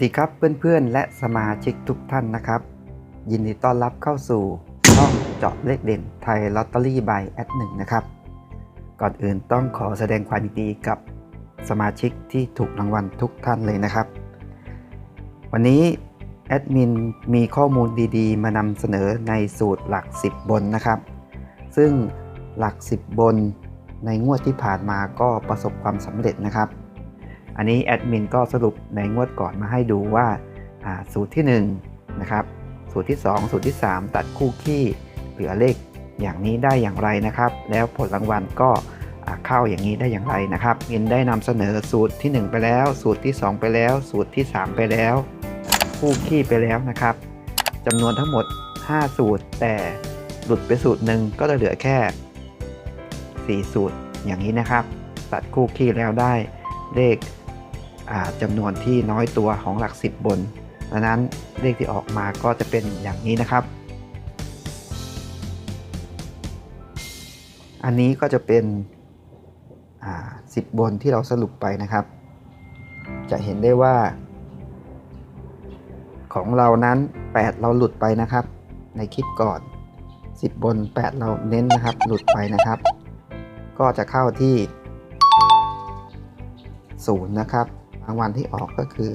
สวัสดีครับเพื่อนๆ และสมาชิกทุกท่านนะครับ ยินดีต้อนรับเข้าสู่ช่องเจาะเลขเด่นไทยลอตเตอรี่บายแอดหนึ่งนะครับ ก่อนอื่นต้องขอแสดงความยินดีกับสมาชิกที่ถูกรางวัลทุกท่านเลยนะครับ วันนี้แอดมินมีข้อมูลดีๆ มานำเสนอในสูตรหลัก 10 บนนะครับ ซึ่งหลัก 10 บนในงวดที่ผ่านมาก็ประสบความสำเร็จนะครับ อันนี้แอดมินก็สรุปในงวดก่อนมาให้ดูว่าสูตรที่1นะครับสูตรที่ 2 สูตรที่ 3 ตัดคู่ขี้เหลือเลขอย่างนี้ได้อย่างไรนะครับ แล้วผลรางวัลก็เข้าอย่างนี้ได้อย่างไรนะครับมินได้นำเสนอสูตรที่ 1 ไปแล้ว สูตรที่ 2 ไปแล้ว สูตรที่ 3 ไปแล้ว คู่ขี้ไปแล้วนะครับจำนวนทั้งหมด 5 สูตร แต่หลุดไปสูตรหนึ่งก็จะเหลือแค่ 4 สูตรอย่างนี้นะครับ ตัดคู่ขี้แล้วได้เลข จำนวนที่น้อยตัวของหลัก 10 บนดังนั้นเลขที่ออกมาก็จะเป็นอย่างนี้นะครับ อันนี้ก็จะเป็น10 บนที่เราสรุปไปนะครับ จะเห็นได้ว่า ของเรานั้น 8 เราหลุดไปนะครับ ในคลิปก่อน 10 บน 8 เราเน้นนะครับ หลุดไปนะครับ ก็จะเข้าที่0นะครับ รางวัลที่ออกก็คือ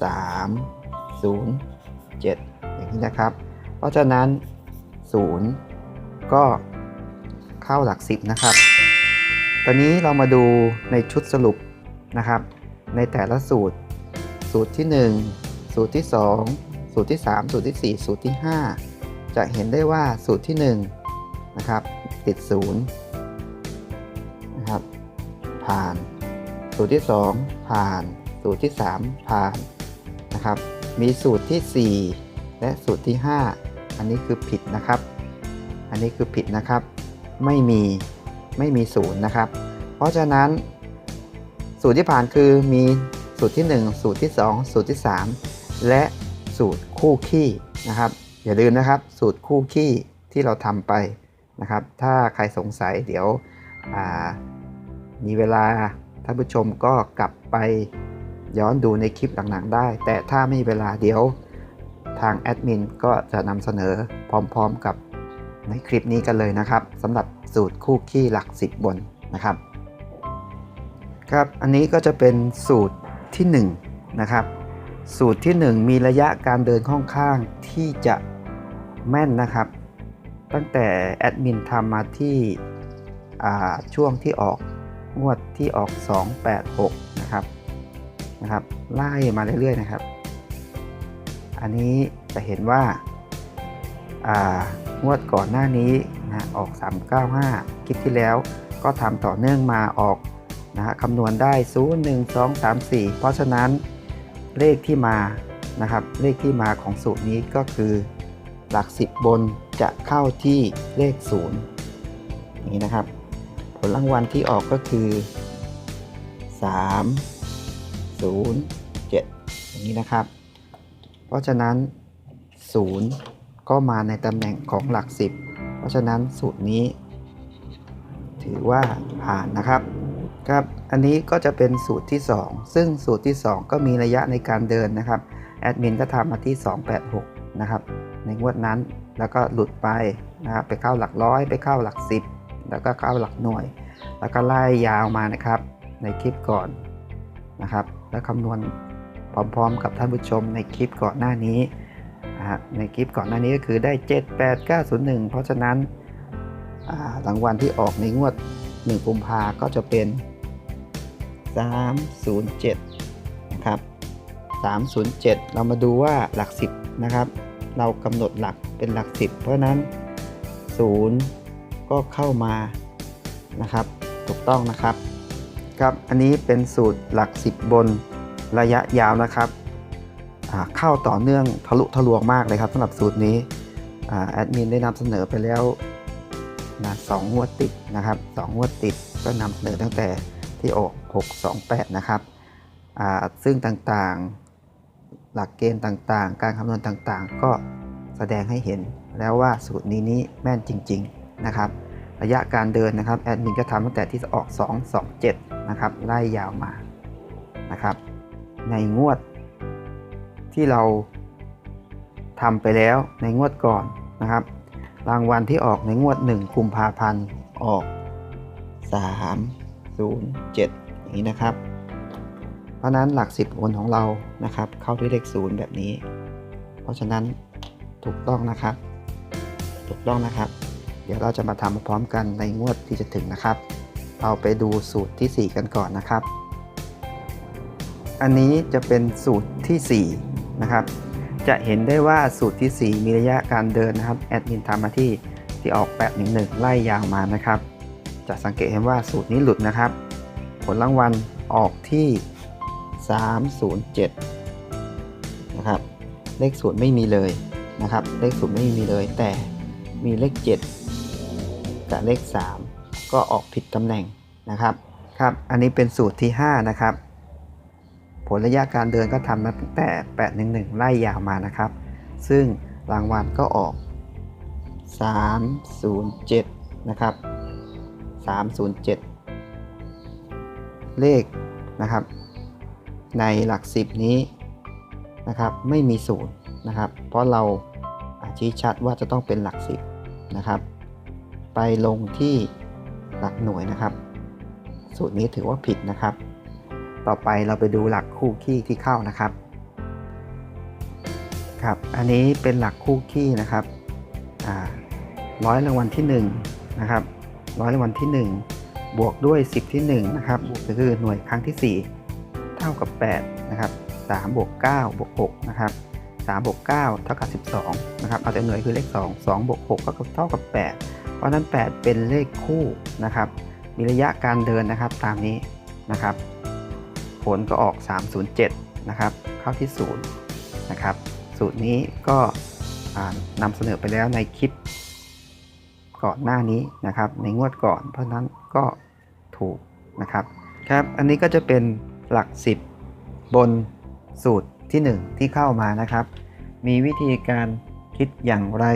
3 0 7 อย่างนี้นะครับ เพราะฉะนั้น 0 ก็เข้าหลัก 10 นะครับ ตอนนี้เรามาดูในชุดสรุปนะครับ ในแต่ละสูตร สูตรที่ 1 สูตรที่ 2 สูตรที่ 3 สูตรที่ 4 สูตรที่ 5 จะเห็นได้ว่าสูตรที่ 1 นะครับ ติด 0 นะครับ ผ่าน สูตรที่ 2 ผ่าน สูตรที่ 3 ผ่านนะครับ มีสูตรที่ 4 และสูตรที่ 5 อันนี้คือผิดนะครับ อันนี้คือผิดนะครับ ไม่มีไม่มีศูนย์นะครับ เพราะฉะนั้น สูตรที่ผ่านคือมีสูตรที่ 1 สูตรที่ 2 สูตรที่ 3 และสูตรคู่ขี้นะครับ อย่าลืมนะครับ สูตรคู่ขี้ที่เราทำไปนะครับ ถ้าใครสงสัยเดี๋ยวมีเวลา ท่านผู้ชมก็กลับไปย้อนดูในคลิปหลังๆได้ แต่ถ้าไม่มีเวลาเดี๋ยวทางแอดมินก็จะนำเสนอพร้อมๆกับในคลิปนี้กันเลยนะครับสำหรับสูตรคู่ขี้หลัก 10 บนนะครับ ครับอันนี้ก็จะเป็นสูตรที่ 1 นะครับ สูตรที่ 1 มีระยะการเดินค่อนข้างที่จะแม่นนะครับ ตั้งแต่แอดมินทำมาที่อ่าช่วงที่ออก งวดที่ออก 286 นะครับนะครับไล่มาเรื่อยๆนะครับ อันนี้จะเห็นว่าอ่า งวดก่อนหน้านี้นะออก 395 คลิปที่แล้วก็ทำต่อเนื่องมาออกนะฮะคำนวณได้ 0 1 2 3 4 เพราะฉะนั้นเลขที่มานะครับเลขที่มาของสูตรนี้ก็คือหลัก 10 บนจะเข้าที่เลข0อย่างนี้นะครับ ลรางวัลที่ออกก็คือ 3 0 7 อย่างนี้นะครับ เพราะฉะนั้น 0 ก็มาในตำแหน่งของหลัก 10 เพราะฉะนั้นสูตรนี้ ถือว่าผ่านนะครับครับ อันนี้ก็จะเป็นสูตรที่ 2 ซึ่งสูตรที่ 2 ก็มีระยะในการเดินนะครับ แอดมินก็ทำมาที่ 286 นะครับ ในงวดนั้น แล้วก็หลุดไปนะครับ ไปเข้าหลักร้อย ไปเข้าหลัก 10 แล้วก็เข้าหลักหน่วย แล้วก็ไล่ยาวมานะครับ ในคลิปก่อนนะครับ แล้วคำนวณพร้อมๆ กับท่านผู้ชมในคลิปก่อนหน้านี้นะฮะในคลิปก่อนหน้านี้ก็คือได้ 7 8 9 0 1 เพราะฉะนั้นอ่ารางวัลที่ออกในงวด 1 กุมภาก็จะเป็น 307 นะครับ 307 เรามาดูว่าหลัก 10 นะครับ เรากำหนดหลักเป็นหลัก 10 เพราะฉะนั้น 0 ก็เข้ามานะครับ ถูกต้องนะครับครับอันนี้เป็นสูตรหลัก 10 บนระยะยาวนะครับเข้าต่อเนื่องทะลุทะลวงมากเลยครับสำหรับสูตรนี้แอดมินได้นำเสนอไปแล้วนะสองงวดติดนะครับสองงวดติดก็นำเสนอตั้งแต่ที่ออก 628 นะครับซึ่งต่างๆหลักเกณฑ์ต่างๆ การคำนวณต่างๆ ก็แสดงให้เห็นแล้วว่าสูตรนี้นี้แม่นจริง ๆ นะครับ ระยะการเดินนะครับแอดมินก็ทำตั้งแต่ที่ออก 2 2 7 นะครับไล่ยาวมานะครับ ในงวดที่เราทำไปแล้วในงวดก่อนนะครับ รางวัลที่ออกในงวด 1 กุมภาพันธ์ออก 3 0 7 อย่างนี้นะครับ เพราะนั้นหลัก 10บนของเรานะครับ เข้าด้วยเลข 0 แบบนี้ เพราะฉะนั้นถูกต้องนะครับ ถูกต้องนะครับ เดี๋ยวเราจะมาทำพร้อมกันในงวดที่จะถึงนะครับ เราไปดูสูตรที่ 4 กันก่อนนะครับ อันนี้จะเป็นสูตรทีสี่4นะครับ จะเห็นได้ว่าสูตรทีสี่ 4 มีระยะการเดินนะครับแอดมินทำมาที่ที่ออก811ไล่ยาวมานะครับ จะสังเกตเห็นว่าสูตรนี้หลุดนะครับ ผลรางวัลออกที่ 307 นะครับ เลขศูนย์ไม่มีเลยนะครับ เลขศูนย์ไม่มีเลยแต่มีเลข 7 กับเลข 3 ก็ออกผิดตำแหน่งนะครับครับ อันนี้เป็นสูตรที่ 5 นะครับ ผลระยะการเดินก็ทำมาตั้งแต่ 811 ไล่ยาวมานะครับ ซึ่งรางวัลก็ออก 307 นะครับ 307 เลขนะครับ ในหลัก 10 นี้นะครับไม่มีศูนย์นะครับ เพราะเราชี้ชัดว่าจะต้องเป็นหลัก 10 นะครับ ไปลงที่หลักหน่วยนะครับ สูตรนี้ถือว่าผิดนะครับ ต่อไปเราไปดูหลักคู่ขี้ที่เข้านะครับ ครับ อันนี้เป็นหลักคู่ขี้นะครับร้อยรางวัลที่1นะครับร้อยรางวัลที่ 1 บวกด้วย 10 ที่1นะครับก็คือหน่วยครั้งที่ 4 เท่ากับ8นะครับ3บวก9บวก6นะครับ 3บวก9เท่ากับ 12 นะครับ เอาแต่หน่วยคือเลข 2 2บวก6ก็เท่ากับ 8 เพราะนั้น 8 เป็นเลขคู่นะครับ มีระยะการเดินนะครับตามนี้นะครับ ผลก็ออก 307 นะครับ เข้าที่ 0 นะครับ สูตรนี้ก็นำเสนอไปแล้วในคลิปก่อนหน้านี้นะครับ ในงวดก่อน เพราะฉะนั้นก็ถูกนะครับ ครับ อันนี้ก็จะเป็นหลัก 10 บนสูตร ที่ 1 ที่เข้ามานะครับ มีวิธีการคิดอย่างไร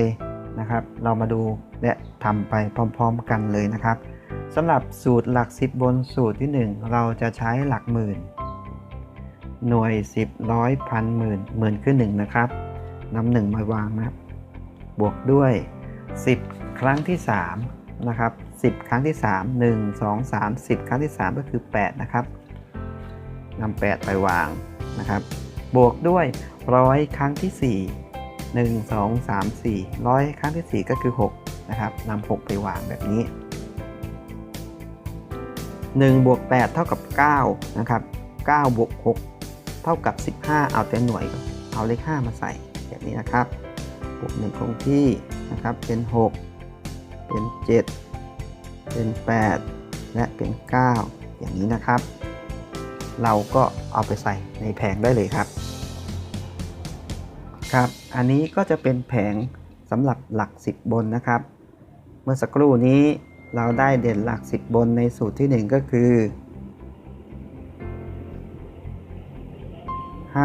นะครับ เรามาดูและทำไปพร้อมๆกันเลยนะครับสำหรับสูตรหลัก 10 บนสูตรที่ 1 เราจะใช้หลักหมื่น หน่วย 10ร้อยพันหมื่นหมื่นคือ1นะครับนำหนึ่งมาวางนะครับ บวกด้วย 10 ครั้งที่3นะครับ10 ครั้งที่ 3 1 2 3 10 ครั้งที่ 3 ก็คือ 8 นะครับนำ8ไปวางนะครับ บวกด้วยร้อยครั้งที่ 4 1 2 3 4ร้อยครั้งที่ 4 ก็คือ 6 นะครับนำ6ไปวางแบบนี้ 1 บวก 8 เท่ากับ 9 นะครับ 9 บวก 6 เท่ากับ 15 เอาแต่หน่วย เอาเลข 5 มาใส่แบบนี้นะครับ บวก 1 คงที่นะครับ เป็น 6 เป็น 7 เป็น 8 และเป็น 9 อย่างนี้นะครับ เราก็เอาไปใส่ในแผงได้เลยครับ ครับ อันนี้ก็จะเป็นแผงสำหรับหลัก 10 บนนะครับ เมื่อสักครู่นี้เราได้เด่นหลัก 10 บนในสูตรที่ 1 ก็คือ 5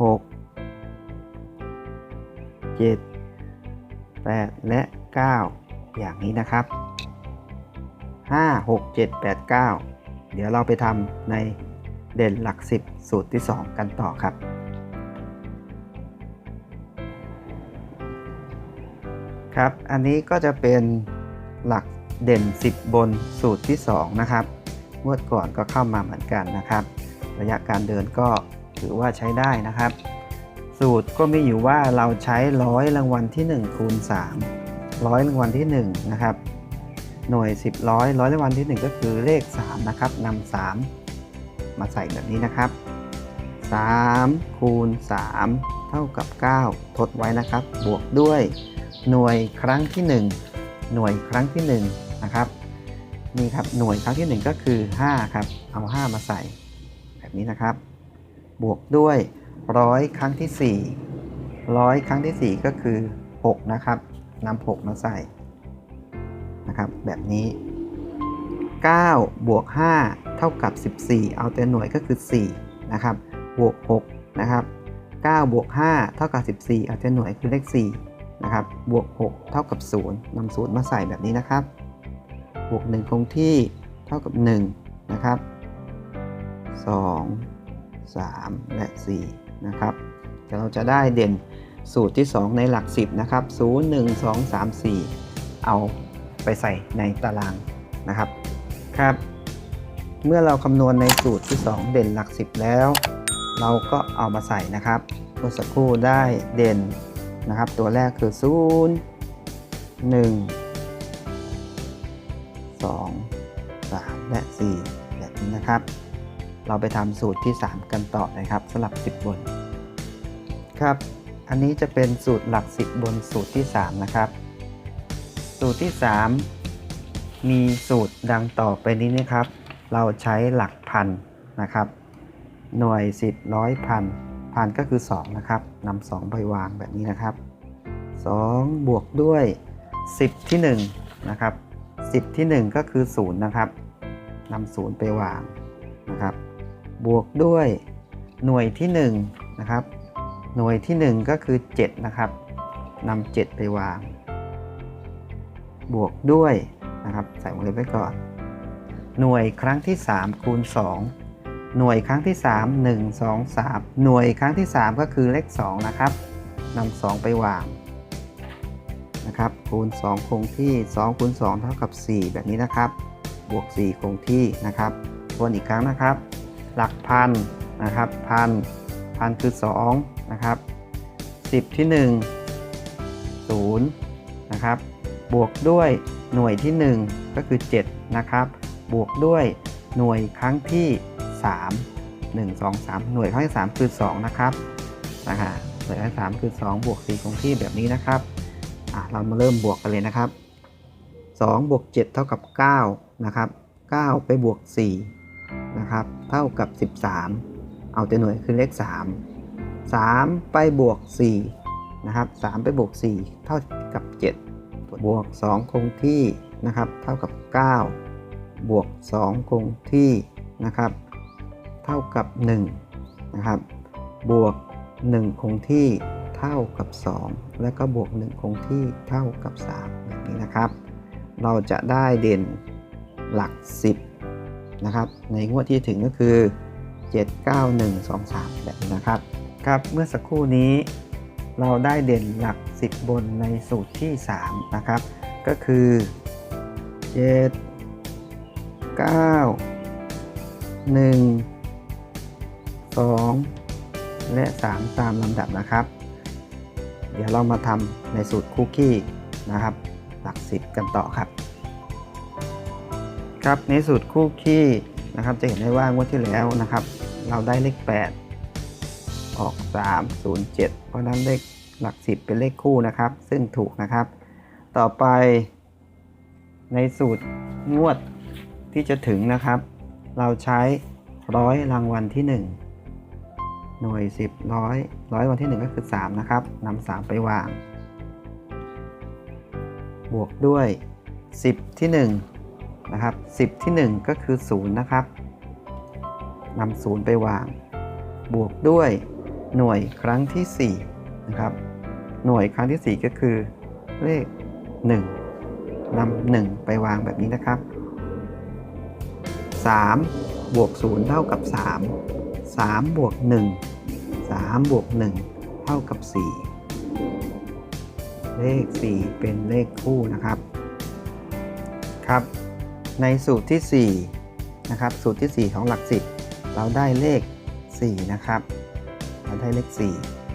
6 7 8 และ 9 อย่างนี้นะครับ 5 6 7 8 9 เดี๋ยวเราไปทำใน เด่นหลัก 10 สูตรที่ 2 กันต่อครับ ครับ อันนี้ก็จะเป็นหลักเด่น 10 บนสูตรที่ 2 นะครับงวดก่อนก็เข้ามาเหมือนกันนะครับ ระยะการเดินก็ถือว่าใช้ได้นะครับ สูตรก็มีอยู่ว่าเราใช้ร้อยรางวัลที่ 1 คูณ3ร้อยรางวัลที่ 1 นะครับ หน่วย 10ร้อยร้อยรางวัลที่ 1 ก็คือเลข 3 นะครับนำ3 มาใส่แบบนี้นะครับ3คูณ3เท่ากับ 9 ทดไว้นะครับ บวกด้วยหน่วยครั้งที่ 1 หน่วยครั้งที่1นะครับนี่ครับหน่วยครั้งที่ 1 ก็คือ 5 ครับ เอา 5 มาใส่ แบบนี้นะครับ บวกด้วยร้อยครั้งที่4ร้อยครั้งที่ 4 ก็คือ 6 นะครับนำ6มาใส่นะครับ แบบนี้ 9 บวก 5 เท่ากับ 14 เอาแต่หน่วยก็คือ 4 นะครับ บวก 6 นะครับ 9 บวก 5 เท่ากับ 14 เอาแต่หน่วยคือเลข 4 นะครับ บวก 6 เท่ากับ 0 นำ0มาใส่แบบนี้นะครับ บวก 1 คงที่ เท่ากับ 1 นะครับ 2 3 และ 4 นะครับเดี๋ยวเราจะได้เด่นสูตรที่ 2 ในหลัก 10 นะครับ 0 1 2 3 4 เอาไปใส่ในตารางนะครับ ครับ เมื่อเราคำนวณในสูตรที่ 2 เด่นหลัก 10 แล้ว เราก็เอามาใส่นะครับเมื่อสักครู่ได้เด่นนะครับ ตัวแรกคือ 0 1 2 3 และ 4 แบบนี้นะครับ เราไปทำสูตรที่ 3 กันต่อนะครับสลับ 10 บน ครับ อันนี้จะเป็นสูตรหลัก 10 บนสูตรที่ 3 นะครับ สูตรที่ 3 มีสูตรดังต่อไปนี้นะครับ เราใช้หลักพันนะครับ หน่วย10ร้อยพันพันก็คือ 2 นะครับนำ2ไปวางแบบนี้นะครับ 2 บวกด้วย 10 ที่1นะครับ10 ที่ 1 ก็คือ0นะครับนำ0ไปวางนะครับ บวกด้วยหน่วยที่1นะครับ หน่วยที่ 1 ก็คือ 7 นะครับนำ7ไปวาง บวกด้วย นะครับ ใส่วงเล็บไว้ก่อน หน่วยครั้งที่ 3 คูณ 2 หน่วยครั้งที่ 3 1 2 3 หน่วยครั้งที่ 3 ก็คือเลข 2 นะครับนำ2ไปวางนะครับ คูณ 2 คงที่ 2 คูณ 2 เท่ากับ 4 แบบนี้นะครับ บวก 4 คงที่นะครับทวนอีกครั้งนะครับ หลักพันนะครับ พัน พันคือ 2 นะครับ 10 ที่ 1 0 นะครับ บวกด้วย หน่วยที่ 1 ก็คือ 7 นะครับ บวกด้วยหน่วยครั้งที่ 3 1 2 3 หน่วยครั้งที่ 3 คือ 2 นะครับนะฮะหน่วยครั้งที่3คือ 2 บวก 4 คงที่แบบนี้นะครับอะเรามาเริ่มบวกกันเลยนะครับ 2 บวก 7 เท่ากับ 9 นะครับ 9 ไปบวก 4 นะครับ เท่ากับ 13 เอาแต่หน่วยคือเลข 3 3 ไปบวก 4 นะครับ 3 ไปบวก 4 เท่ากับ 7 บวก 2 คงที่นะครับ เท่ากับ 9 บวก 2 คงที่นะครับ เท่ากับ 1 นะครับ บวก 1 คงที่เท่ากับ 2 แล้วก็บวก 1 คงที่เท่ากับ3แบบนี้นะครับ เราจะได้เด่นหลัก 10 นะครับ ในงวดที่ถึงก็คือ 7 9 1 2 3 แบบนี้นะครับ ครับ เมื่อสักครู่นี้ เราได้เด่นหลัก 10 บนในสูตรที่ 3 นะครับ ก็คือ 7 9 1 2 และ 3 ตามลำดับนะครับ เดี๋ยวเรามาทำในสูตรคุกกี้นะครับ หลัก 10 กันต่อครับ ครับในสูตรคู่คี่นะครับจะเห็นได้ว่างวดที่แล้วนะครับ เราได้เลข 8 ออก 3 0 7 เพราะนั้นเลขหลัก 10 เป็นเลขคู่นะครับ ซึ่งถูกนะครับ ต่อไปในสูตรงวดที่จะถึงนะครับ เราใช้ร้อยรางวัลที่ 1 หน่วย 10ร้อยร้อยวันที่ 1 ก็คือ 3 นะครับนำ3ไปวาง บวกด้วย 10 ที่1นะครับ10 ที่ 1 ก็คือ 0 นะครับนำ0ไปวาง บวกด้วย หน่วยครั้งที่4นะครับหน่วยครั้งที่ 4 ก็คือเลข 1นำ1 ไปวางแบบนี้นะครับ 3 บวก 0 เท่ากับ 3 3 บวก 1 3 บวก 1 เท่ากับ 4 เลข 4 เป็นเลขคู่นะครับครับ ในสูตรที่4นะครับสูตรที่ 4 ของหลัก10เราได้เลข 4 นะครับ เราได้เลข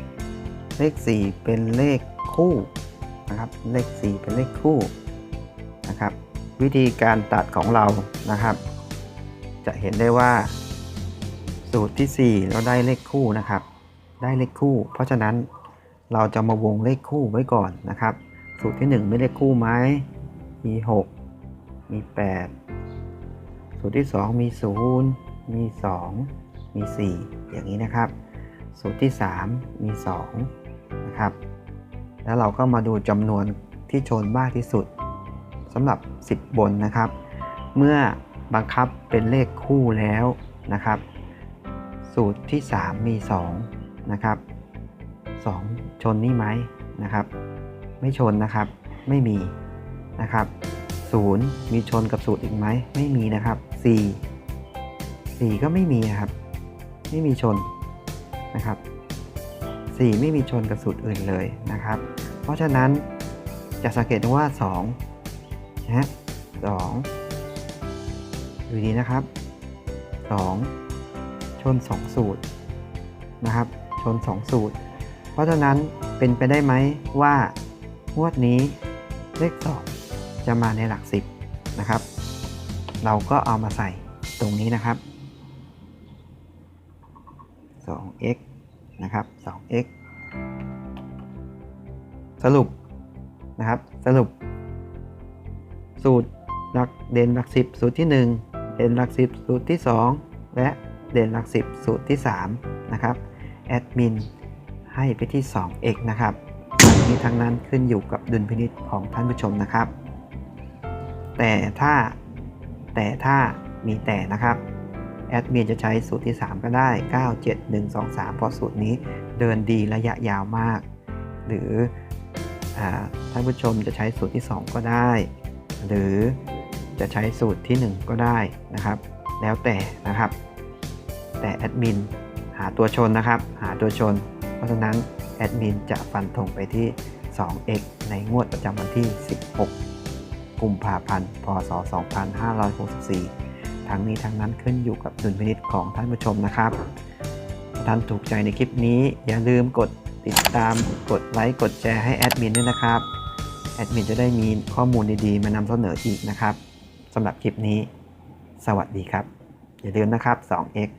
4 เลข 4 เป็นเลขคู่นะครับ เลข 4 เป็นเลขคู่นะครับ วิธีการตัดของเรานะครับ จะเห็นได้ว่า สูตรที่ 4 เราได้เลขคู่นะครับ ได้เลขคู่ เพราะฉะนั้นเราจะมาวงเลขคู่ไว้ก่อนนะครับ สูตรที่ 1 ไม่เลขคู่ไหมมี 6 มี 8 สูตรที่ 2 มี 0 มี 2 มี 4 อย่างนี้นะครับ สูตรที่ 3 มี2นะครับ แล้วเราก็มาดูจำนวนที่ชนมากที่สุดสำหรับ 10 บนนะครับ เมื่อบังคับเป็นเลขคู่แล้วนะครับ สูตรที่ 3 มี2นะครับ2 ชนนี่ไหมนะครับ ไม่ชนนะครับไม่มีนะครับ0มีชนกับสูตรอีกไหมไม่มีนะครับ 4 4 ก็ไม่มีครับ ไม่มีชน นะครับ 4 ไม่มีชนกับสูตรอื่นเลยนะครับ เพราะฉะนั้นจะสังเกตได้ว่า2นะฮะ2ดูดีนะครับ 2 ชน 2 สูตรนะครับ ชน 2 สูตร เพราะฉะนั้นเป็นไปได้ไหมว่างวดนี้เลข 2 จะมาในหลัก 10นะครับ เราก็เอามาใส่ตรงนี้นะครับ 2x นะครับ 2x สรุปนะครับ สรุป สูตรหลักเด่นหลัก 10 สูตรที่ 1 เด่นหลัก 10 สูตรที่ 2 และเด่นหลัก 10 สูตรที่ 3 นะครับแอดมินให้ไปที่ 2x นะครับทั้งนี้ทั้งนั้นขึ้นอยู่กับดุลพินิจของท่านผู้ชมนะครับ แต่ถ้าแต่ถ้ามีแต่นะครับ แอดมินจะใช้สูตรที่ 3 ก็ได้ 9 7 1 2 3 เพราะสูตรนี้เดินดีระยะยาวมาก หรืออท่านผู้ชมจะใช้สูตรที่ 2 ก็ได้ หรือจะใช้สูตรที่ 1 ก็ได้นะครับ แล้วแต่นะครับ แต่แอดมินหาตัวชนนะครับ หาตัวชน เพราะฉะนั้นแอดมินจะฟันธงไปที่ 2x ในงวดประจำวันที่ 16 กุมภาพันธ์ พศ 2564 ทั้งนี้ทั้งนั้นขึ้นอยู่กับดุลพินิจของท่านผู้ชมนะครับท่านถูกใจในคลิปนี้อย่าลืมกดติดตามกดไลค์กดแชร์ให้แอดมินด้วยนะครับแอดมินจะได้มีข้อมูลดีๆ มานำเสนออีกนะครับสำหรับคลิปนี้ สวัสดีครับ อย่าลืมนะครับ 2x